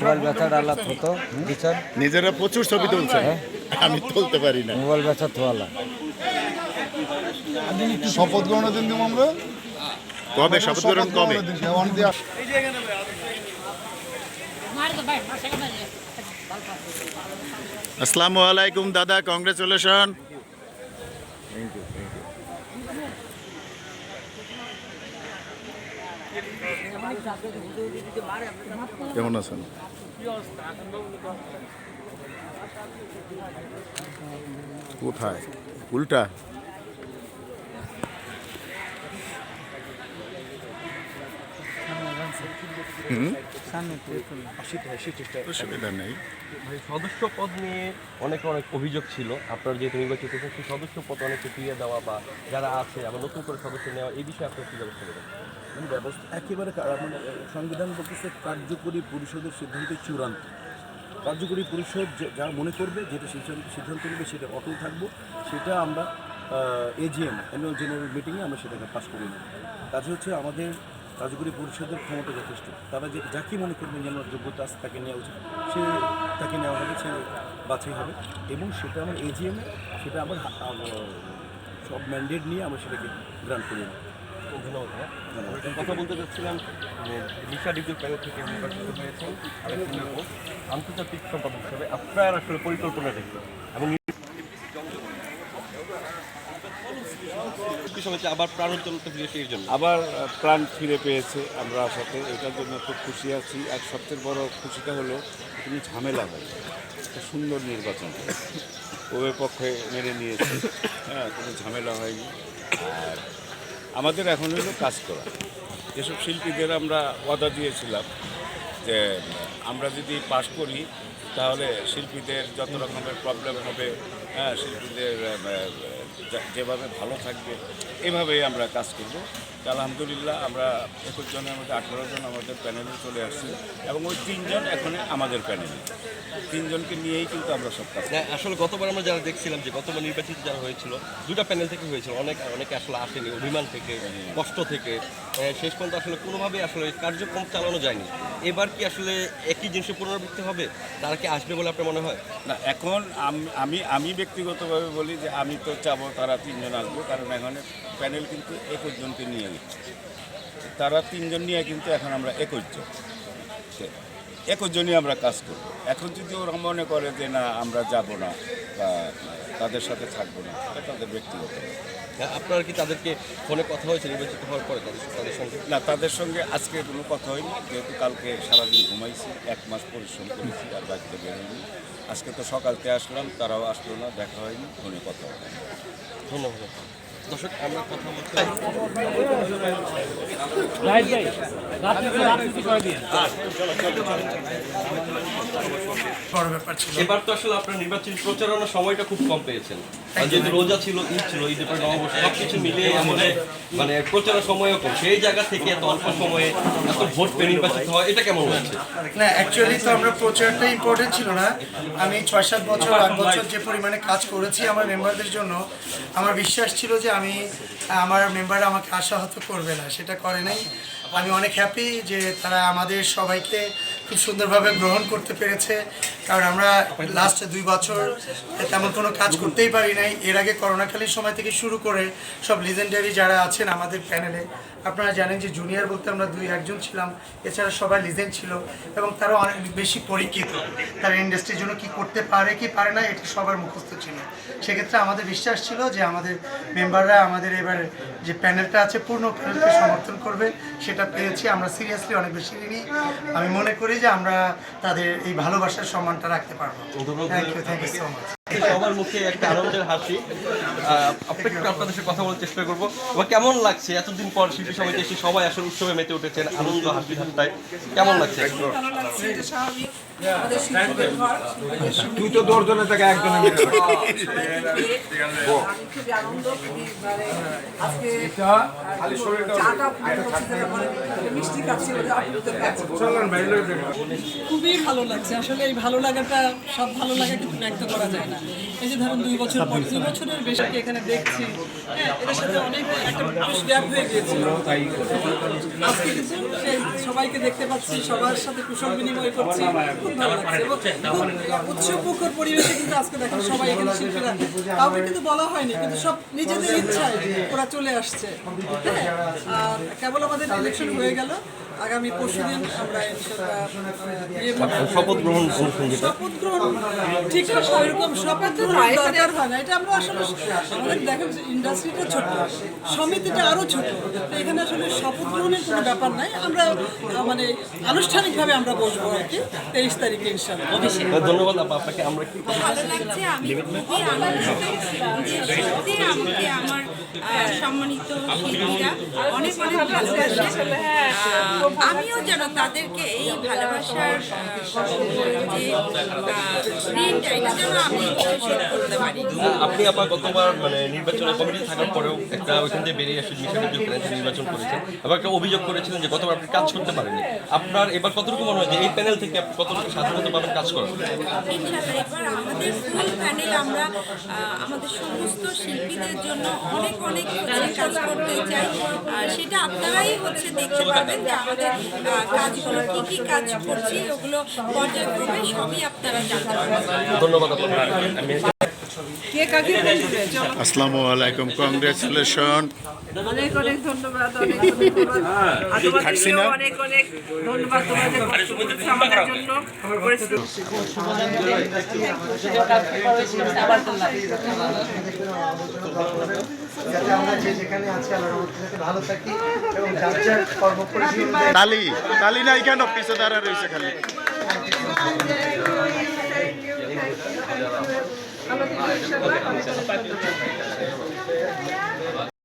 Mobile হতো বিচার নিজেরা প্রচুর ছবি তুলছে। আমি তুলতে পারি না। মোবাইল বেচা থোয়ালা। শপথ গ্রহণের দিন দিব আমরা? কবে? শপথ গ্রহণ কবে গ্রহণের দিন, অন দিয়া। আসসালামু আলাইকুম দাদা কংগ্রেচুলেশন কেমন আছেন? কোথায়? উল্টা? অসুবিধা নেই। সদস্য পদ নিয়ে অনেক অনেক অভিযোগ ছিল। আপনার যেহেতু নির্বাচিত সেই সদস্য পদ অনেকে ফিরিয়ে দেওয়া বা যারা আছে আবার নতুন করে সদস্য নেওয়া এই বিষয়ে আপনার কী ব্যবস্থা নেবেন? মানে ব্যবস্থা একেবারে মানে সংবিধান বলতেছে কার্যকরী পরিষদের সিদ্ধান্ত চূড়ান্ত। কার্যকরী পরিষদ যে- যা মনে করবে যেটা সিদ্ধান্ত সিদ্ধান্ত নেবে সেটা অটল থাকব। সেটা আমরা এজিএম অ্যানুয়াল জেনারেল মিটিংয়ে আমরা সেটাকে পাস করে নেব। কাজ হচ্ছে আমাদের কার্যকরী পরিষদের ক্ষমতা যথেষ্ট। তারা যে যাকে মনে করবেন যে আমার যোগ্যতা আছে তাকে নেওয়া উচিত। সে তাকে নেওয়া হবে সে বাছাই হবে। এবং সেটা আমার এজিএমে সেটা আবার সব ম্যান্ডেট নিয়ে আমরা সেটাকে গ্রান্ট করে। ধন্যবাদ। কথা বলতে চাচ্ছিলাম যে দিশা ডিগ্রি প্যানেল থেকে নির্বাচিত হয়েছেন আন্তর্জাতিক সম্পাদক হিসেবে আপনার আসলে পরিকল্পনা দেখবে এবং সময়তে আবার প্রাণোত্তলতা ফিরে সেই জন্য। আবার প্রাণ ফিরে পেয়েছে আমরা সাথে এটার জন্য খুব খুশি আছি। আর সবচেয়ে বড় খুশিটা হলো কোনো ঝামেলা হয় একটা সুন্দর নির্বাচন উভয় পক্ষে মেনে নিয়েছে। হ্যাঁ কোনো ঝামেলা হয়নি। আর আমাদের এখন হলো কাজ করা। যেসব শিল্পীদের আমরা ওয়াদা দিয়েছিলাম যে আমরা যদি পাশ করি, তাহলে শিল্পীদের যত রকমের প্রবলেম হবে হ্যাঁ শিল্পীদের যেভাবে ভালো থাকবে এভাবেই আমরা কাজ করব। আলহামদুলিল্লাহ আমরা একুশ জনের মধ্যে আঠারো জন আমাদের প্যানেলে চলে আসছি এবং ওই তিনজন এখন আমাদের প্যানেলে তিনজনকে নিয়েই কিন্তু আমরা সব কাজ আসলে গতবার আমরা যারা দেখছিলাম যে গতবার নির্বাচিত যারা হয়েছিল দুটা প্যানেল থেকে হয়েছিল অনেক অনেকে আসলে আসেনি অভিমান থেকে কষ্ট থেকে। শেষ পর্যন্ত আসলে কোনোভাবেই আসলে কার্যক্রম চালানো যায়নি। এবার কি আসলে একই জিনিসের পুনরাবৃত্তি হবে? তারা কি আসবে বলে আপনার মনে হয়? না এখন আমি আমি ব্যক্তিগতভাবে বলি যে আমি তো চাবো তারা তিনজন আসবে কারণ এখানে প্যানেল কিন্তু একুশ জনকে নিয়ে তারা তিনজন নিয়ে কিন্তু এখন আমরা একুশ জন। সে- একুশ জনই আমরা কাজ করব। এখন যদি ওরা মনে করে যে না আমরা যাব না বা তাদের সাথে থাকব না এটা তাদের ব্যক্তিগত আপনারা কি তাদেরকে ফোনে কথা হয়েছে নির্বাচিত হওয়ার পরে তাদের তাদের সঙ্গে? না তাদের সঙ্গে আজকে কোনো কথা হয়নি। যেহেতু কালকে সারাদিন ঘুমাইছি এক মাস পরিশ্রম করেছি আর বাড়িতে বেরোয়নি আজকে তো সকালতে আসলাম তারাও আসলো না দেখা হয়নি ফোনে কথা হয়নি। ধন্যবাদ। দর্শক আমরা কথা বলছি এবার তো আসলে আপনার নির্বাচনী প্রচারণার সময়টা খুব কম পেয়েছেন। যেহেতু রোজা ছিল ঈদ ছিল ঈদের পরে নববর্ষ সব মিলিয়ে আমাদের মানে প্রচারের সময়ও কম। সেই জায়গা থেকে এত অল্প সময়ে এত ভোট পেয়ে নির্বাচিত হয় এটা কেমন হচ্ছে? না অ্যাকচুয়ালি তো আমরা প্রচারটা ইম্পর্টেন্ট ছিল না। আমি ছয় সাত বছর আট বছর যে পরিমাণে কাজ করেছি আমার মেম্বারদের জন্য আমার বিশ্বাস ছিল যে আমি, আমার মেম্বার আমাকে আশাহত করবে না, সেটা করে নাই। আমি অনেক হ্যাপি যে তারা আমাদের সবাইকে খুব সুন্দরভাবে গ্রহণ করতে পেরেছে। কারণ আমরা লাস্ট দুই বছর তেমন কোনো কাজ করতেই পারি নাই। এর আগে করোনাকালীন সময় থেকে শুরু করে সব লিজেন্ডারি যারা আছেন আমাদের প্যানেলে আপনারা জানেন যে জুনিয়র বলতে আমরা দুই একজন ছিলাম। এছাড়া সবাই লিজেন্ড ছিল এবং তারা অনেক বেশি পরীক্ষিত। তারা ইন্ডাস্ট্রির জন্য কি করতে পারে, কি পারে না, এটা সবার মুখস্থ ছিল। সেক্ষেত্রে আমাদের বিশ্বাস ছিল যে আমাদের মেম্বাররা আমাদের এবার যে প্যানেলটা আছে, পূর্ণ প্যানেলকে সমর্থন করবে, সেটা পেয়েছি। আমরা সিরিয়াসলি অনেক বেশি নিই আমি মনে করি যে আমরা তাদের এই ভালোবাসার সম্মানটা রাখতে পারব। Thank you thank you so much সবার মুখে একটা আনন্দের হাসি। আপনাকে আপনাদের সাথে কথা বলার চেষ্টা করব। এবার কেমন লাগছে? এতদিন পর শিল্পী সবাই এসে সবাই আসলে উৎসবে মেতে উঠেছেন আনন্দ হাসি ঠাট্টায়। কেমন লাগছে? তুই তো দশজনের থেকে মানে ওদের আপ্লুত খাচ্ছি খুবই ভালো লাগছে। আসলে এই ভালো লাগাটা সব ভালো লাগা কিন্তু ব্যক্ত করা যায় না। Yeah. এই যে ধরুন দুই বছর পর দুই বছরের বেশি এখানে দেখছি। হ্যাঁ এদের সাথে অনেক একটা বেশ গ্যাপ হয়ে গিয়েছিল আজকে কিন্তু সবাইকে দেখতে পাচ্ছি সবার সাথে কুশল বিনিময় করছি। খুব ভালো লাগছে। এবং পরিবেশে কিন্তু আজকে দেখেন সবাই এখানে শিল্পীরা। কাউকে কিন্তু বলা হয়নি কিন্তু সব নিজেদের ইচ্ছায় ওরা চলে আসছে। হ্যাঁ আর কেবল আমাদের ইলেকশন হয়ে গেল। আগামী পরশুদিন আমরা। শপথ গ্রহণ শপথ গ্রহণ ঠিক আছে ওইরকম শপথ দরকার হয় না। এটা আমরা আসলে আমাদের দেখেন ইন্ডাস্ট্রিটা ছোট সমিতিটা আরও ছোট। তো এখানে আসলে শপথ গ্রহণের কোনো ব্যাপার নাই। আমরা মানে আনুষ্ঠানিকভাবে আমরা বসবো আর কি তেইশ তারিখে ইনশাল্লাহ ধন্যবাদ আপনাকে আমরা কি ভালো লাগছে আমি খুবই আনন্দিত যে সত্যি আমাকে আমার সম্মানিত শিল্পীরা অনেক অনেক ভালোবাসে। আমিও যেন তাদেরকে এই ভালোবাসার যে ঋণটা এটা যেন আমি আপনি আবার গতবার মানে নির্বাচনে কমিটি থাকার পরেও একটা ওইখান থেকে বেরিয়ে আসে মিশনে ডিফারেন্স নির্বাচন করেছেন আবার একটা অভিযোগ করেছিলেন যে গতবার আপনি কাজ করতে পারেননি। আপনার এবার কতটুকু মনে হয় যে এই প্যানেল থেকে আপনি কতটুকু স্বাধীনতা পাবেন কাজ করার এবার আমাদের ফুল প্যানেল আমরা আমাদের সমস্ত শিল্পীদের জন্য অনেক অনেক কাজ করতে চাই সেটা আপনারাই হচ্ছে দেখতে পাবেন যে আমাদের কাজগুলো কি কি কাজ করছি ওগুলো পর্যায়ক্রমে সবই আপনারা জানতে পারবেন ধন্যবাদ বলছে আসসালামু আলাইকুম কংগ্রেচুলেশন। অনেক অনেক ধন্যবাদ অনেক ধন্যবাদ। আর তোমাদেরকেও অনেক অনেক ধন্যবাদ তোমাদের কষ্ট করেছ আমাদের জন্য। পরিশ্রম যাতে আমরা যে যেখানে আছি আল্লাহর রহমতে যাতে ভালো থাকি এবং যার যার কর্মপরিধি তালি তালি নাই কেন? পিছে দাঁড়া রয়েছে খালি। Gracias.